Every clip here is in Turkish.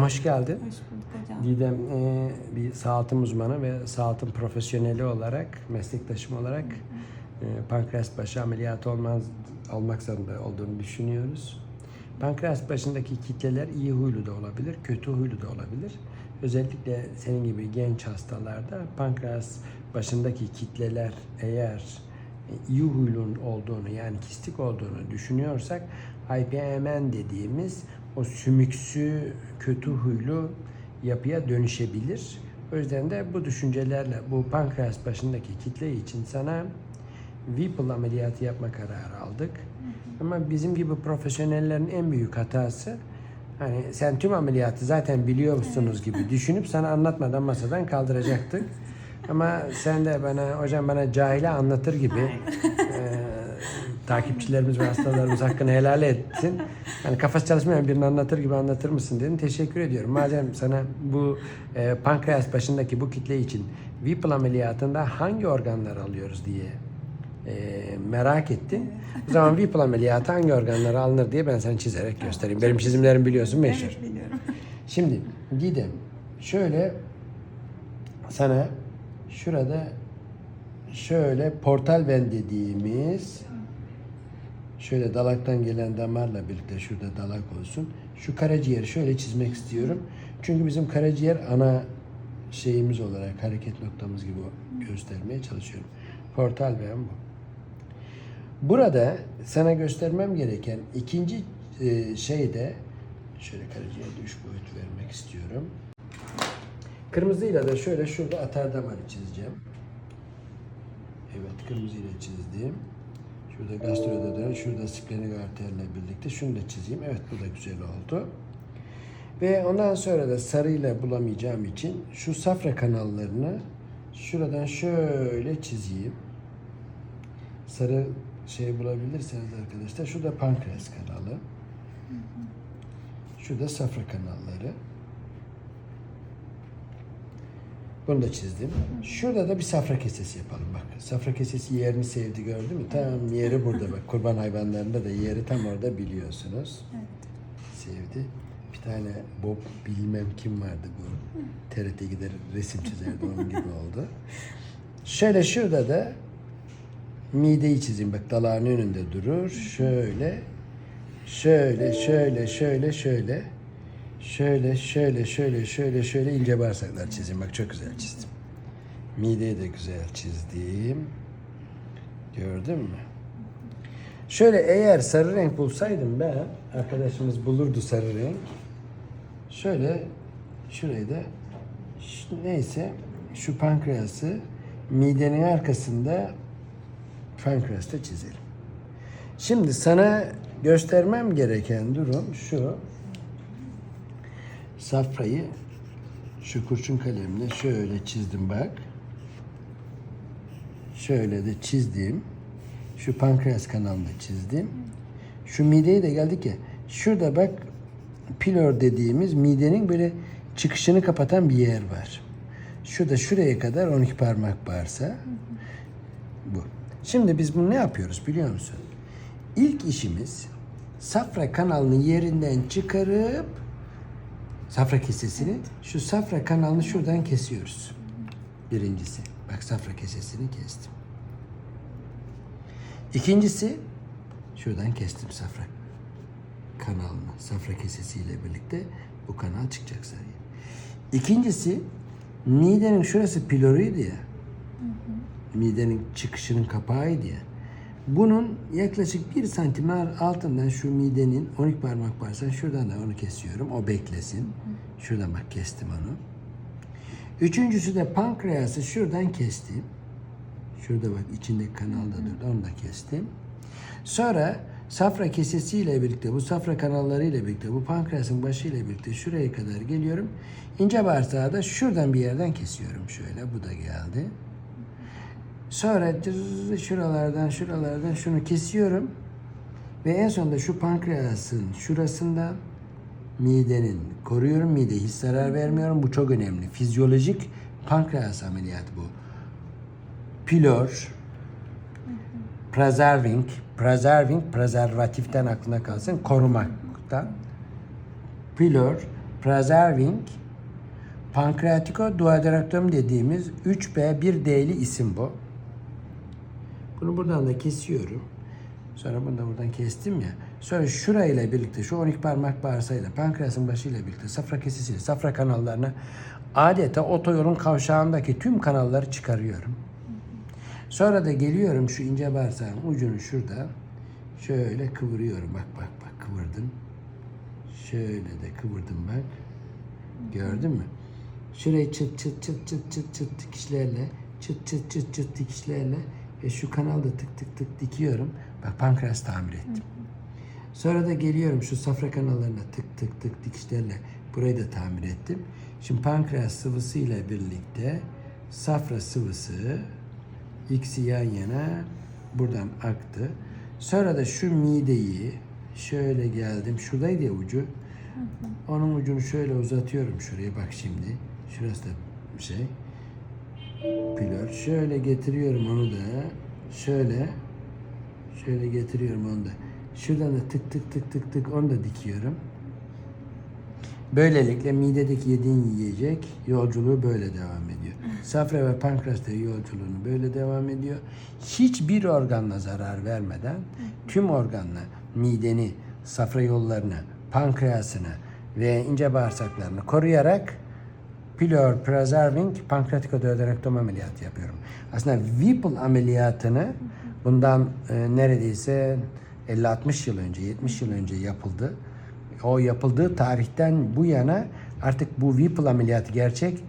Hoş geldin. Hoş bulduk hocam. Didem e, bir sağaltım uzmanı ve sağaltım profesyoneli olarak, meslektaşım olarak e, pankreas başı ameliyatı olmaz, olmak zorunda olduğunu düşünüyoruz. Pankreas başındaki kitleler iyi huylu da olabilir, kötü huylu da olabilir. Özellikle senin gibi genç hastalarda pankreas başındaki kitleler eğer e, iyi huylun olduğunu yani kistik olduğunu düşünüyorsak IPMN dediğimiz o sümüksü kötü huylu yapıya dönüşebilir. O yüzden de bu düşüncelerle bu pankreas başındaki kitle için sana Whipple ameliyatı yapma kararı aldık. Ama bizim gibi profesyonellerin en büyük hatası hani sen tüm ameliyatı zaten biliyorsunuz gibi düşünüp sana anlatmadan masadan kaldıracaktık. Ama sen de bana hocam bana cahile anlatır gibi e, takipçilerimiz ve hastalarımız hakkını helal etsin. Yani kafası çalışmayan birini anlatır gibi anlatır mısın dedin. Teşekkür ediyorum. Madem sana bu e, pankreas başındaki bu kitle için Whipple ameliyatında hangi organları alıyoruz diye e, merak ettin. O zaman Whipple ameliyatı hangi organları alınır diye ben sana çizerek göstereyim. Benim çizimlerim biliyorsun meşhur. Evet biliyorum. Şimdi Didem şöyle sana şurada şöyle portal ven dediğimiz şöyle dalaktan gelen damarla birlikte şurada dalak olsun. Şu karaciğeri şöyle çizmek istiyorum. Çünkü bizim karaciğer ana şeyimiz olarak hareket noktamız gibi göstermeye çalışıyorum. Portal ven bu. Burada sana göstermem gereken ikinci e, şey de şöyle karaciğerde üç boyut vermek istiyorum. Kırmızıyla da şöyle şurada atar damarı çizeceğim. Evet kırmızıyla çizdim. Şurada gastrododon, şurada splenik arterle birlikte şunu da çizeyim. Evet bu da güzel oldu. Ve ondan sonra da sarıyla bulamayacağım için şu safra kanallarını şuradan şöyle çizeyim. Sarı şey bulabilirseniz arkadaşlar şurada pankreas kanalı. Şurada safra kanalları. Bunu da çizdim. Şurada da bir safra kesesi yapalım bak. Safra kesesi yerini sevdi gördün mü? Tam yeri burada bak. Kurban hayvanlarında da yeri tam orada biliyorsunuz. Sevdi. Bir tane Bob bilmem kim vardı bu. TRT gider resim çizerdi onun gibi oldu. Şöyle şurada da mideyi çizeyim. Bak dalağın önünde durur. Şöyle şöyle şöyle şöyle şöyle şöyle şöyle şöyle şöyle şöyle ince bağırsaklar çizeyim. Bak çok güzel çizdim. Mideyi de güzel çizdim. Gördün mü? Şöyle eğer sarı renk bulsaydım ben, arkadaşımız bulurdu sarı renk. Şöyle şurayı da neyse şu pankreası midenin arkasında pankreasta çizelim. Şimdi sana göstermem gereken durum şu. Safrayı şu kurşun kalemle şöyle çizdim bak. Şöyle de çizdim. Şu pankreas kanalını çizdim. Şu mideye de geldik ya. Şurada bak pilor dediğimiz midenin böyle çıkışını kapatan bir yer var. Şurada şuraya kadar 12 parmak varsa bu. Şimdi biz bunu ne yapıyoruz biliyor musun? İlk işimiz safra kanalını yerinden çıkarıp safra kesesini şu safra kanalını şuradan kesiyoruz. Birincisi. Bak safra kesesini kestim. İkincisi şuradan kestim safra kanalını. Safra kesesiyle birlikte bu kanal çıkacak sarıya. İkincisi midenin şurası piloruydu ya. Midenin çıkışının kapağıydı ya. Bunun yaklaşık bir santim altından şu midenin 12 parmak varsa şuradan da onu kesiyorum. O beklesin. Şuradan bak kestim onu. Üçüncüsü de pankreası şuradan kestim. Şurada bak içindeki kanalda durdu. Onu da kestim. Sonra safra kesesiyle birlikte, bu safra kanallarıyla birlikte, bu pankreasın başıyla birlikte şuraya kadar geliyorum. İnce bağırsağı da şuradan bir yerden kesiyorum şöyle. Bu da geldi. Sonra şuralardan şuralardan şunu kesiyorum. Ve en sonunda şu pankreasın şurasından midenin koruyorum. Mideye hiç zarar vermiyorum. Bu çok önemli. Fizyolojik pankreas ameliyatı bu. Pilor, preserving, preserving, prezervatiften aklına kalsın, korumaktan. Pilor, preserving pankreatikoduodenektomi dediğimiz 3B 1D'li isim bu. Bunu buradan da kesiyorum. Sonra bunu da buradan kestim ya. Sonra şurayla birlikte şu 12 parmak bağırsağıyla pankreasın başıyla birlikte safra kesesiyle safra kanallarına adeta otoyolun kavşağındaki tüm kanalları çıkarıyorum. Sonra da geliyorum şu ince bağırsağın ucunu şurada şöyle kıvırıyorum. Bak bak bak kıvırdım. Şöyle de kıvırdım bak. Gördün mü? Şurayı çıt çıt çıt çıt çıt çıt dikişlerle çıt çıt çıt çıt dikişlerle ve şu kanalda tık tık tık dikiyorum. Bak pankreas tamir ettim. Sonra da geliyorum şu safra kanallarına tık tık tık dikişlerle burayı da tamir ettim. Şimdi pankreas sıvısı ile birlikte safra sıvısı ikisi yan yana buradan aktı. Sonra da şu mideyi şöyle geldim. Şuradaydı ya ucu. Onun ucunu şöyle uzatıyorum şuraya bak şimdi. Şurası da bir şey. Pilot. Şöyle getiriyorum onu da. Şöyle. Şöyle getiriyorum onu da. Şuradan da tık tık tık tık tık onu da dikiyorum. Böylelikle midedeki yediğin yiyecek yolculuğu böyle devam ediyor. Safra ve pankreasta yolculuğunu böyle devam ediyor. Hiçbir organla zarar vermeden tüm organla mideni, safra yollarını, pankreasını ve ince bağırsaklarını koruyarak Pilor Preserving Pankreatikoduodenektomi ameliyatı yapıyorum. Aslında Whipple ameliyatını bundan e, neredeyse 50-60 yıl önce, 70 yıl önce yapıldı. O yapıldığı tarihten bu yana artık bu Whipple ameliyatı gerçek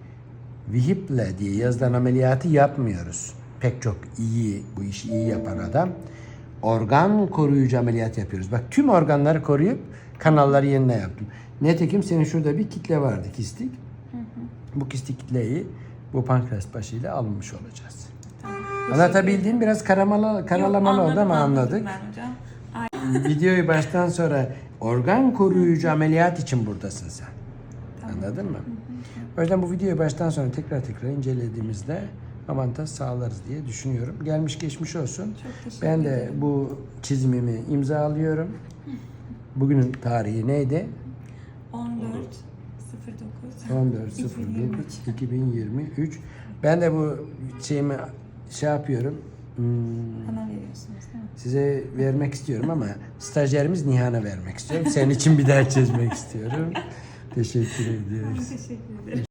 Whipple diye yazılan ameliyatı yapmıyoruz. Pek çok iyi, bu işi iyi yapan adam organ koruyucu ameliyat yapıyoruz. Bak tüm organları koruyup kanalları yerine yaptım. Netekim senin şurada bir kitle vardı kistik. Bu kistik kitleyi bu pankreas başıyla almış olacağız. Anlatabildiğim biraz karamalı, karalamalı oldu ama anladık. Videoyu baştan sonra organ koruyucu ameliyat için buradasın sen. Anladın mı? O yüzden bu videoyu baştan sonra tekrar tekrar incelediğimizde avantaj sağlarız diye düşünüyorum. Gelmiş geçmiş olsun. Çok teşekkür Ben de bu çizimimi imzalıyorum. Bugünün tarihi neydi? 14 09 14 01 2023. Ben de bu şeyimi şey yapıyorum. hmm, Bana veriyorsunuz değil mi? size vermek istiyorum ama stajyerimiz Nihan'a vermek istiyorum. Senin için bir ders çözmek istiyorum. Teşekkür ediyoruz. Teşekkür ederim.